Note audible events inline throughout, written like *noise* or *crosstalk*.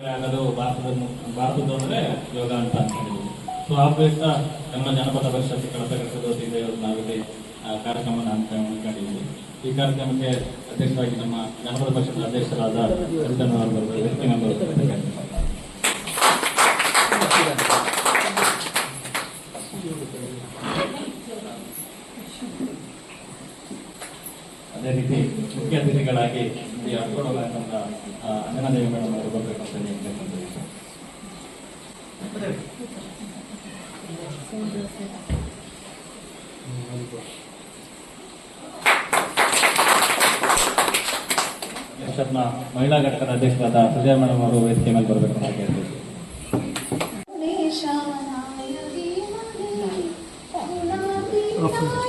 ಆಗೋದು ಭಾರತದ ಭಾರತದ್ದು ಅಂದ್ರೆ ಯೋಗ ಅಂತ ಅನ್ಕೊಂಡಿದ್ದೀವಿ ಸೊ ಆ ಪ್ರಯುಕ್ತ ನಮ್ಮ ಜನಪದ ಪರಿಷತ್ ಕಳಪ ಕೆಲಸದ ವತಿಯಿಂದ ಇವತ್ತು ನಾವಿಲ್ಲಿ ಕಾರ್ಯಕ್ರಮನ ಅನ್ಕೊಂಡಿದ್ದೀವಿ ಈ ಕಾರ್ಯಕ್ರಮಕ್ಕೆ ಅಧ್ಯಕ್ಷರಾಗಿ ನಮ್ಮ ಜನಪದ ಪರಿಷತ್ ಅಧ್ಯಕ್ಷರಾದ. ಅದೇ ರೀತಿ ಮುಖ್ಯ ಅತಿಥಿಗಳಾಗಿ ಈ ಅಡ್ಕೋಡೋ ಗಾಯಕನ ಅನ್ನದೇವಿ ಮೇಡಮ್ ಅವರು ಬರಬೇಕಂತ ಹೇಳ್ತಕ್ಕಂಥ ಮಹಿಳಾ ಘಟಕದ ಅಧ್ಯಕ್ಷರಾದ ಸುಜಯ ಮೇಡಮ್ ಅವರು ವೇದಿಕೆ ಮೇಲೆ ಬರಬೇಕು ಅಂತ ಹೇಳ್ತೀವಿ Okay.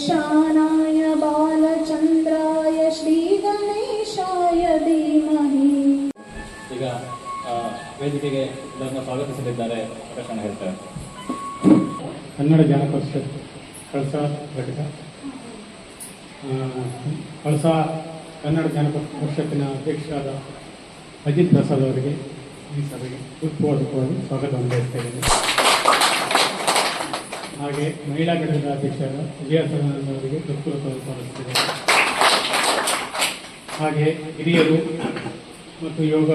गजेशानाय बालचन्द्राय श्रीगणेशाय धीमहि ಈಗ ಆ, ವೇದಿಕೆಗೆ ಇದನ್ನು ಸ್ವಾಗತಿಸಲಿದ್ದಾರೆ ಪ್ರಕಾಶನ ಹೇಳ್ತಾರೆ ಕನ್ನಡ ಜಾನ ಪರಿಷತ್ ಕಳಸ ಘಟಕ ಆ, ಕಳಸ ಕನ್ನಡ ಜಾನಪದ ಪರಿಷತ್ತಿನ ಅಧ್ಯಕ್ಷರಾದ ಅಜಿತ್ ಪ್ರಸಾದ್ ಅವರಿಗೆ ಈ ಸಭೆಗೆ ಹೃತ್ಪೂರ್ವಕವಾಗಿ ಸ್ವಾಗತವನ್ನು ಬಯಸ್ತಾ ಇದ್ದೇನೆ ಹಾಗೆ ಮಹಿಳಾ ಘಟಕದ ಅಧ್ಯಕ್ಷರಾದ ವಿಜಯ ಸದಾನಂದ ಅವರಿಗೆ ಹೃತ್ಪೂರ್ವಕವಾಗಿ ಹಾಗೆ ಹಿರಿಯರು ಮತ್ತು ಯೋಗ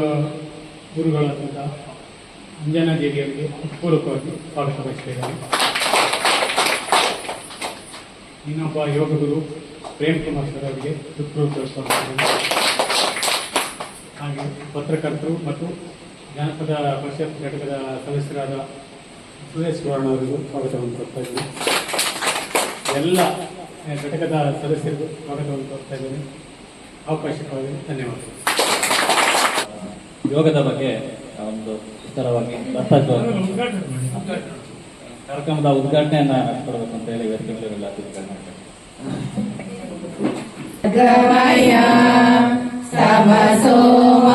ಗುರುಗಳಾದಂಥ ಅಂಜನಾ ದೇವಿಯವರಿಗೆ ಹೃತ್ಪೂರ್ವಕವಾಗಿ ಸ್ವಾಗತ ಇನ್ನೊಬ್ಬ ಯೋಗ ಗುರು ಪ್ರೇಮ್ ಕುಮಾರ್ ಸರ್ ಅವರಿಗೆ ಹೃತ್ಪೂರ್ವಕ ಸ್ವಾಗತ ಹಾಗೆ ಪತ್ರಕರ್ತರು ಮತ್ತು ಜಾನಪದ ಪರಿಷತ್ ಘಟಕದ ಸದಸ್ಯರಾದ ಸುರೇಶ್ ಸುವರ್ಣ ಅವರಿಗೂ ಸ್ವಾಗತವನ್ನು ಕೊಡ್ತಾ ಇದ್ದೀನಿ. ಎಲ್ಲ ಘಟಕದ ಸದಸ್ಯರಿಗೂ ಸ್ವಾಗತವನ್ನು ಕೊಡ್ತಾ ಇದ್ದೀನಿ. ಅವಕಾಶಕ್ಕಾಗಿ ಧನ್ಯವಾದಗಳು. ಯೋಗದ ಬಗ್ಗೆ ಒಂದು ವಿಸ್ತಾರವಾಗಿ ಕಾರ್ಯಕ್ರಮದ ಉದ್ಘಾಟನೆಯನ್ನ ಕೊಡಬೇಕು ಅಂತ ಹೇಳಿ ವೇದಿಕೆ ಮೇಲೆ ಸಮಸೋಮಾ ಅತಿಥಿಗಳು ಸಮಸೋಮ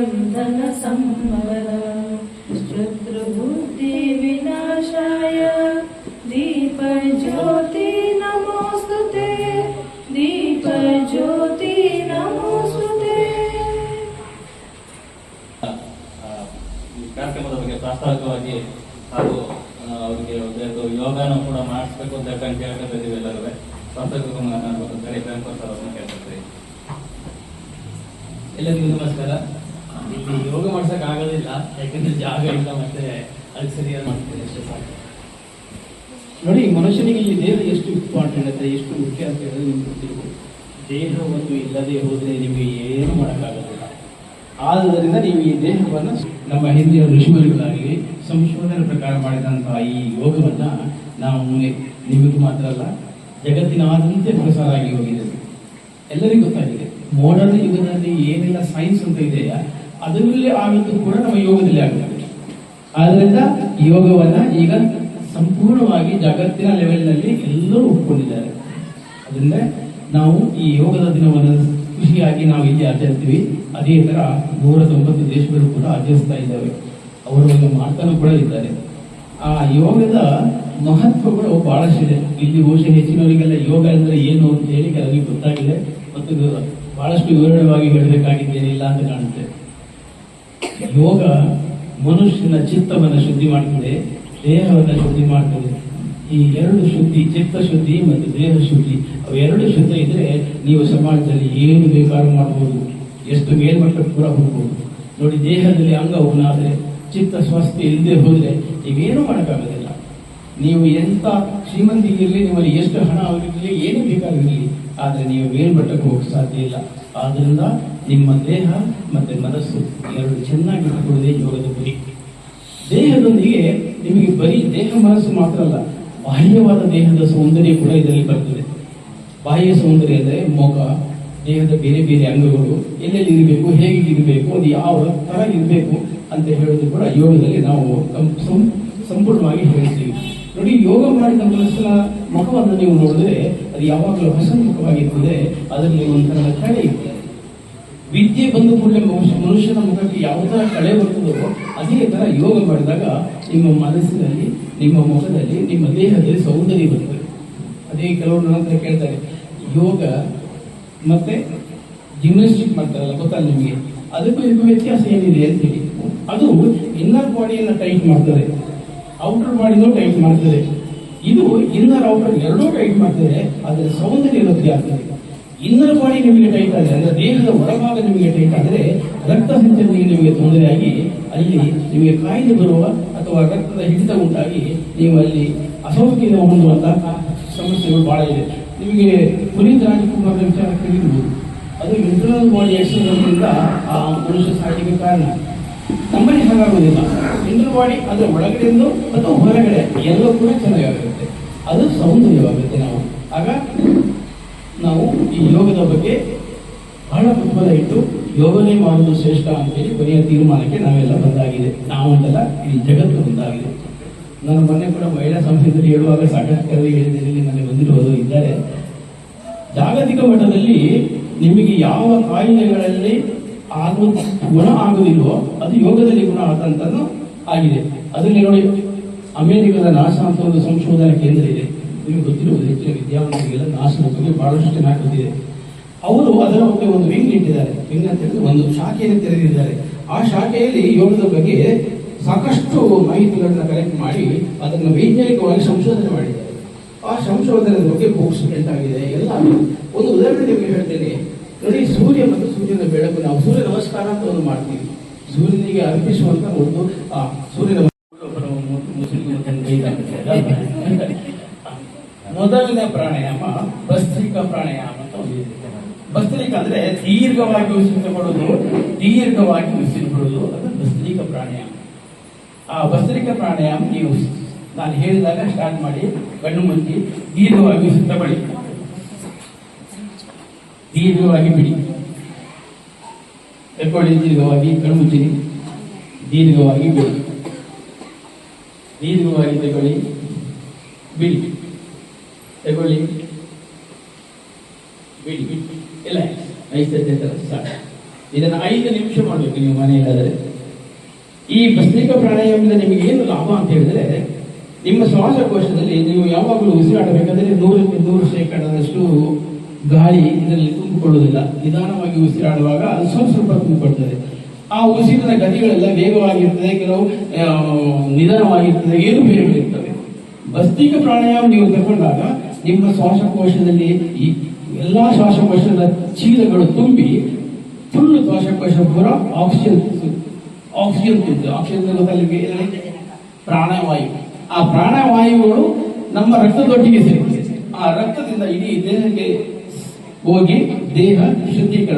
आरोग्यं धनसम्पदम् शत्रुबुद्धिविनाशाय दीपज्योति नमोऽस्तु ते दीपज्योति नमोऽस्तु ते ಆ, ಈ ಕಾರ್ಯಕ್ರಮದ ಬಗ್ಗೆ ಪ್ರಾಸ್ತಾವಿಕವಾಗಿ ಹಾಗೂ ಆ, ಅವರಿಗೆ ಒಂದು ಯೋಗನ ಕೂಡ ಮಾಡಿಸ್ಬೇಕು ಅಂತ ಹೇಳಿ ಕೇಳ್ತಾ ಇದ್ದೀವಿ ಎಲ್ಲರೂ ಪ್ರಾಸ್ತಾವಿಕ ಮಾತನಾಡ್ಬೇಕು ಅಂತ ಹೇಳಿ ಪ್ರೇಮ್ ಸರ್ ಅವ್ರನ್ನ ಕೇಳ್ತಿರ್ತೀವಿ ಎಲ್ಲರಿಗೂ ನಮಸ್ಕಾರ ಇಲ್ಲಿ ಯೋಗ ಮಾಡ್ಸಕ್ ಆಗೋದಿಲ್ಲ ಯಾಕಂದ್ರೆ ಜಾಗ ಇಲ್ಲ ಮತ್ತೆ ಅದಕ್ಕೆ ಸರಿಯಾಗಿ ಮಾಡ್ತೀನಿ ಅಷ್ಟೇ ಸಾಕು. ನೋಡಿ, ಮನುಷ್ಯನಿಗೆ ಈ ದೇಹ ಎಷ್ಟು ಇಂಪಾರ್ಟೆಂಟ್ ಅಂತ ಎಷ್ಟು ಮುಖ್ಯ ಅಂತ ಹೇಳಿದ್ರೆ ನಿಮ್ಗೆ ಗೊತ್ತಿರ್ಬೋದು. ದೇಹ ಒಂದು ಇಲ್ಲದೆ ಹೋದ್ರೆ ನಿಮಗೆ ಏನು ಮಾಡೋಕ್ಕಾಗೋದಿಲ್ಲ. ಆದ್ದರಿಂದ ನೀವು ಈ ದೇಹವನ್ನು ನಮ್ಮ ಹಿಂದಿನ ಋಷಿಮುನಿಗಳಾಗಿ ಸಂಶೋಧನೆ ಪ್ರಕಾರ ಮಾಡಿದಂತಹ ಈ ಯೋಗವನ್ನ ನಾವು ನಿಮಗೆ ಮಾತ್ರ ಅಲ್ಲ, ಜಗತ್ತಿನಾದ್ಯಂತ ಪ್ರಸಾರ ಆಗಿ ಹೋಗಿದೆ. ಎಲ್ಲರಿಗೂ ಗೊತ್ತಾಗಿದೆ. ಮಾಡರ್ನ್ ಯುಗದಲ್ಲಿ ಏನೆಲ್ಲ ಸೈನ್ಸ್ ಅಂತ ಇದೆಯಾ ಅದರಲ್ಲಿ ಆಗಿದ್ದು ಕೂಡ ನಮ್ಮ ಯೋಗದಲ್ಲಿ ಆಗುತ್ತೆ. ಆದ್ರಿಂದ ಯೋಗವನ್ನ ಈಗ ಸಂಪೂರ್ಣವಾಗಿ ಜಗತ್ತಿನ ಲೆವೆಲ್ನಲ್ಲಿ ಎಲ್ಲರೂ ಒಪ್ಪಿಕೊಂಡಿದ್ದಾರೆ ಅದರಿಂದ ನಾವು ಈ ಯೋಗದ ದಿನವನ್ನು ಖುಷಿಯಾಗಿ ನಾವು ಇಲ್ಲಿ ಆಚರಿಸ್ತೀವಿ. ಅದೇ ತರ ನೂರ ತೊಂಬತ್ತು ದೇಶಗಳು ಕೂಡ ಆಚರಿಸ್ತಾ ಇದ್ದಾವೆ. ಅವರು ಒಂದು ಮಾತನ್ನು ಕೂಡ ಇದ್ದಾರೆ ಆ ಯೋಗದ ಮಹತ್ವಗಳು ಬಹಳಷ್ಟಿದೆ. ಇಲ್ಲಿ ಬಹುಶಃ ಹೆಚ್ಚಿನವರಿಗೆಲ್ಲ ಯೋಗ ಅಂದ್ರೆ ಏನು ಅಂತ ಹೇಳಿ ಕೆಲವರಿಗೆ ಗೊತ್ತಾಗಿದೆ. ಮತ್ತು ಬಹಳಷ್ಟು ವಿವರಣವಾಗಿ ಹೇಳಬೇಕಾಗಿದ್ದೇನೆ, ಇಲ್ಲ ಅಂತ ಕಾಣುತ್ತೆ. ಯೋಗ ಮನುಷ್ಯನ ಚಿತ್ತವನ್ನು ಶುದ್ಧಿ ಮಾಡ್ತದೆ, ದೇಹವನ್ನು ಶುದ್ಧಿ ಮಾಡ್ತದೆ. ಈ ಎರಡು ಶುದ್ಧಿ, ಚಿತ್ತ ಶುದ್ಧಿ ಮತ್ತು ದೇಹ ಶುದ್ಧಿ ಅವೆರಡು ಶುದ್ಧ ಇದ್ರೆ ನೀವು ಸಮಾಜದಲ್ಲಿ ಏನು ಬೇಕಾದ್ರೂ ಮಾಡ್ಬೋದು. ಎಷ್ಟು ಮೇಲ್ಮಟ್ಟಕ್ಕೆ ಕೂಡ ಹೋಗ್ಬೋದು. ನೋಡಿ, ದೇಹದಲ್ಲಿ ಅಂಗ ಉನ್ನಾದ್ರೆ ಚಿತ್ತ ಸ್ವಸ್ಥ ಇಲ್ಲದೆ ಹೋದ್ರೆ ನೀವೇನು ಮಾಡೋಕ್ಕಾಗೋದಿಲ್ಲ. ನೀವು ಎಂತ ಶ್ರೀಮಂತಿಗಿರಲಿ ನಿಮ್ಮಲ್ಲಿ ಎಷ್ಟು ಹಣ ಆಗಿರಲಿ ಏನು ಬೇಕಾಗಿರಲಿ, ಆದರೆ ನೀವು ಮೇಲ್ಮಟ್ಟಕ್ಕೆ ಹೋಗಕ್ಕೆ ಸಾಧ್ಯ ಇಲ್ಲ. ಆದ್ರಿಂದ ನಿಮ್ಮ ದೇಹ ಮತ್ತೆ ಮನಸ್ಸು ಎರಡು ಚೆನ್ನಾಗಿ ಇಟ್ಕೊಳ್ಳೋದೇ ಯೋಗದ ಗುರಿ. ದೇಹದೊಂದಿಗೆ ನಿಮಗೆ ಬರೀ ದೇಹ ಮನಸ್ಸು ಮಾತ್ರ ಅಲ್ಲ, ಬಾಹ್ಯವಾದ ದೇಹದ ಸೌಂದರ್ಯ ಕೂಡ ಇದರಲ್ಲಿ ಬರ್ತದೆ. ಬಾಹ್ಯ ಸೌಂದರ್ಯ ಅಂದರೆ ಮುಖ, ದೇಹದ ಬೇರೆ ಬೇರೆ ಅಂಗಗಳು, ಎಲ್ಲೆಲ್ಲಿ ಇರಬೇಕು, ಹೇಗೆ ಇರಬೇಕು, ಅದು ಯಾವ ಥರ ಇರಬೇಕು ಅಂತ ಹೇಳೋದು ಕೂಡ ಯೋಗದಲ್ಲಿ ನಾವು ಸಂಪೂರ್ಣವಾಗಿ ಹೇಳ್ತೀವಿ ನೋಡಿ, ಯೋಗ ಮಾಡಿದ ಮನಸ್ಸಿನ ಮುಖವನ್ನು ನೀವು ನೋಡಿದ್ರೆ ಅದು ಯಾವಾಗಲೂ ಹಸನ್ಮುಖವಾಗಿರ್ತದೆ. ಅದರಲ್ಲಿ ಒಂಥರ ಕಳೆ ಇರ್ತದೆ ವಿದ್ಯೆ ಬಂದ ಕೂಡಲೇ ಮನುಷ್ಯ ಮನುಷ್ಯನ ಮುಖಕ್ಕೆ ಯಾವ ಥರ ಕಳೆ ಬರ್ತದೋ ಅದೇ ಥರ ಯೋಗ ಮಾಡಿದಾಗ ನಿಮ್ಮ ಮನಸ್ಸಿನಲ್ಲಿ, ನಿಮ್ಮ ಮುಖದಲ್ಲಿ, ನಿಮ್ಮ ದೇಹದಲ್ಲಿ ಸೌಂದರ್ಯ ಬರ್ತದೆ. ಅದೇ ಕೆಲವರು ನನ್ನ ಹತ್ರ ಕೇಳ್ತಾರೆ, ಯೋಗ ಮತ್ತೆ ಜಿಮ್ನಾಸ್ಟಿಕ್ ಮಾಡ್ತಾರಲ್ಲ ಗೊತ್ತಲ್ಲ ನಿಮಗೆ? ಅದಕ್ಕೂ ಇದಕ್ಕೂ ವ್ಯತ್ಯಾಸ ಏನಿದೆ ಅಂತ ಹೇಳಿ. ಅದು ಇನ್ನರ್ ಬಾಡಿಯನ್ನು ಟೈಟ್ ಮಾಡ್ತದೆ. ಔಟರ್ ಬಾಡಿನೂ ಟೈಟ್ ಮಾಡ್ತದೆ. ಇದು ಇನ್ನರ್ ಔಟರ್ ಎರಡೂ ಟೈಟ್ ಮಾಡ್ತದೆ ಅದರ ಸೌಂದರ್ಯ ವೃದ್ಧಿ ಆಗ್ತದೆ ಇನ್ನರ್ ಬಾಡಿ ನಿಮಗೆ ಟೈಟ್ ಆದರೆ ಅಂದರೆ ದೇಹದ ಹೊರಭಾಗ ನಿಮಗೆ ಟೈಟ್ ಆದರೆ ರಕ್ತ ಸಂಚಲನೆಗೆ ನಿಮಗೆ ತೊಂದರೆಯಾಗಿ ಅಲ್ಲಿ ನಿಮಗೆ ಕಾಯಿಲೆ ಬರುವ ಅಥವಾ ರಕ್ತದ ಹಿಡಿತ ಉಂಟಾಗಿ ನೀವು ಅಲ್ಲಿ ಅಸೌಖ್ಯ ಹೊಂದುವಂತಹ ಸಮಸ್ಯೆಗಳು ಬಹಳ ಇದೆ. ನಿಮಗೆ ಪುನೀತ್ ರಾಜಕುಮಾರ್ ವಿಚಾರ ಕೇಳಿರ್ಬೋದು. ಅದು ಇಂಟರ್ನಲ್ ಬಾಡಿ ಎಕ್ಸರ್ಸೈಸ್ನಿಂದ ಆ ಮನುಷ್ಯ ಸಾಟಿಗೆ ಕಾರಣ. ನಮ್ಮಲ್ಲಿ ಹಾಗಾಗುವುದಿಲ್ಲ. ಇಂಟರ್ ಬಾಡಿ ಅದರ ಒಳಗಡೆಯಿಂದ ಅಥವಾ ಹೊರಗಡೆ ಎಲ್ಲ ಕೂಡ ಚೆನ್ನಾಗಿರುತ್ತೆ ಅದು ಸೌಂದರ್ಯವಾಗುತ್ತೆ ನಾವು. ಆಗ ನಾವು ಈ ಯೋಗದ ಬಗ್ಗೆ ಬಹಳ ಕುತೂಹಲ ಇಟ್ಟು ಯೋಗನೇ ಮಾಡುವುದು ಶ್ರೇಷ್ಠ ಅಂತೇಳಿ ಕೊನೆಯ ತೀರ್ಮಾನಕ್ಕೆ ನಾವೆಲ್ಲ ಬಂದಾಗಿದೆ. ನಾವು ಅಂತಲ್ಲ, ಈ ಜಗತ್ತು ಬಂದಾಗಿದೆ ನಾನು ಮೊನ್ನೆ ಕೂಡ ಮಹಿಳಾ ಸಂಸ್ಥೆಯಲ್ಲಿ ಹೇಳುವಾಗ ಸಾಕಷ್ಟು ಹೇಳಿದ್ದೇನೆ ನನಗೆ ಬಂದಿರುವುದು ಇದ್ದಾರೆ. ಜಾಗತಿಕ ಮಟ್ಟದಲ್ಲಿ ನಿಮಗೆ ಯಾವ ಕಾಯಿಲೆಗಳಲ್ಲಿ ಆಗುವ ಗುಣ ಆಗುವುದಿಲ್ವೋ ಅದು ಯೋಗದಲ್ಲಿ ಗುಣ ಆದಂತದ್ದು ಆಗಿದೆ. ಅದರಲ್ಲಿ ನೋಡಿ, ಅಮೆರಿಕದ ನಾಶ ಅಂತ ಒಂದು ಸಂಶೋಧನಾ ಕೇಂದ್ರ ಇದೆ. ನಿಮಗೆ ಗೊತ್ತಿರುವುದು ಹೆಚ್ಚಿನ ವಿದ್ಯಾವಂತರಿಗೆಲ್ಲ ಬಗ್ಗೆ ಬಹಳಷ್ಟು ಚೆನ್ನಾಗಿ ಗೊತ್ತಿದೆ. ಅವರು ಅದರ ಬಗ್ಗೆ ಒಂದು ವಿಂಗ್ ಇಟ್ಟಿದ್ದಾರೆ. ವಿಂಗ್ ಅಂತ ಹೇಳಿದ್ರೆ ಒಂದು ಶಾಖೆಯನ್ನು ತೆರೆದಿದ್ದಾರೆ. ಆ ಶಾಖೆಯಲ್ಲಿ ಯೋಗದ ಬಗ್ಗೆ ಸಾಕಷ್ಟು ಮಾಹಿತಿಗಳನ್ನ ಕಲೆಕ್ಟ್ ಮಾಡಿ ಅದನ್ನು ವೈಜ್ಞಾನಿಕವಾಗಿ ಸಂಶೋಧನೆ ಮಾಡಿದ್ದಾರೆ. ಆ ಸಂಶೋಧನೆ ಬಗ್ಗೆ ಬುಕ್ಸ್ ಪ್ರಿಂಟ್ ಆಗಿದೆ. ಎಲ್ಲ ಒಂದು ಉದಾಹರಣೆ ನಿಮಗೆ ಹೇಳ್ತೇನೆ. ನೋಡಿ, ಸೂರ್ಯ ಮತ್ತು ಸೂರ್ಯನ ಬೆಳಕು, ನಾವು ಸೂರ್ಯ ನಮಸ್ಕಾರ ಅಂತ ಒಂದು ಮಾಡ್ತೀವಿ. ಸೂರ್ಯನಿಗೆ ಅರ್ಪಿಸುವಂತ ಒಂದು, ಆ ಸೂರ್ಯನ ಒಬ್ಬರು ಮು- ಮುಸ್ಲಿಂ ಒಂದು ಕೈ ಹಾಕಿದ್ದಾರೆ. ಮೊದಲನೇ ಪ್ರಾಣಾಯಾಮ, ಭಸ್ತ್ರಿಕ ಪ್ರಾಣಾಯಾಮ ಅಂತ ಒಂದು ಭಸ್ತ್ರಿಕ ಅಂದ್ರೆ ದೀರ್ಘವಾಗಿ ಉಸಿರು ತಗೊಳ್ಳೋದು ದೀರ್ಘವಾಗಿ ಉಸಿರು ಬಿಡೋದು, ಅದು ಭಸ್ತ್ರಿಕ ಪ್ರಾಣಾಯಾಮ. ಆ ಭಸ್ತ್ರಿಕ ಪ್ರಾಣಾಯಾಮ ನೀವು ನಾನು ಹೇಳಿದಾಗ ಸ್ಟಾರ್ಟ್ ಮಾಡಿ, ಕಣ್ಣು ಮುಚ್ಚಿ, ದೀರ್ಘವಾಗಿ ಉಸಿರು ತಗೊಳ್ಳಿ. ದೀರ್ಘವಾಗಿ ಬಿಡಿ. ತಗೊಳ್ಳಿ, ದೀರ್ಘವಾಗಿ ಕಣ್ಣು ಮುಚ್ಚಿರಿ ದೀರ್ಘವಾಗಿ ಬಿಡಿ. ದೀರ್ಘವಾಗಿ ತಗೊಳ್ಳಿ. ಬಿಡಿ. ತಗೊಳ್ಳಿ ಬಿಡಿ ಇಲ್ಲ ಐದು ಇದನ್ನು ಐದು ನಿಮಿಷ ಮಾಡಬೇಕು ನೀವು ಮನೆಯಲ್ಲಾದರೆ. ಈ ಭಸ್ತ್ರಿಕ ಪ್ರಾಣಾಯಾಮದಿಂದ ನಿಮಗೆ ಏನು ಲಾಭ ಅಂತ ಹೇಳಿದ್ರೆ, ನಿಮ್ಮ ಶ್ವಾಸಕೋಶದಲ್ಲಿ ನೀವು ಯಾವಾಗಲೂ ಉಸಿರಾಡಬೇಕಾದ್ರೆ ನೂರಕ್ಕೆ ನೂರು ಶೇಕಡದಷ್ಟು ಗಾಳಿ ಇದರಲ್ಲಿ ತುಂಬಿಕೊಳ್ಳುವುದಿಲ್ಲ. ನಿಧಾನವಾಗಿ ಉಸಿರಾಡುವಾಗ ಅದು ಸ್ವಲ್ಪ ಸ್ವಲ್ಪ ತುಂಬಿಕೊಳ್ತದೆ ಆ ಉಸಿರಿನ ಗತಿಗಳೆಲ್ಲ ವೇಗವಾಗಿರ್ತದೆ, ಕೆಲವು ನಿಧಾನವಾಗಿರ್ತದೆ, ಏನು ಬೇರೆ ಇರ್ತವೆ ಭಸ್ತಿಕ ಪ್ರಾಣಾಯಾಮ ನೀವು ತಗೊಂಡಾಗ ನಿಮ್ಮ ಶ್ವಾಸಕೋಶದಲ್ಲಿ ಈ ಎಲ್ಲಾ ಶ್ವಾಸಕೋಶದ ಚೀಲಗಳು ತುಂಬಿ ಫುಲ್ ಶ್ವಾಸಕೋಶ ಪೂರ ಆಕ್ಸಿಜನ್ ಆಕ್ಸಿಜನ್ ತಿಂತು ಆಕ್ಸಿಜನ್ ಪ್ರಾಣವಾಯು. ಆ ಪ್ರಾಣವಾಯುಗಳು ನಮ್ಮ ರಕ್ತದೊಟ್ಟಿಗೆ ಸೇರಿದೆ ಆ ರಕ್ತದಿಂದ ಇಡೀ ದೇಹಕ್ಕೆ ಹೋಗಿ ದೇಹ ಶುದ್ಧೀಕರಣ.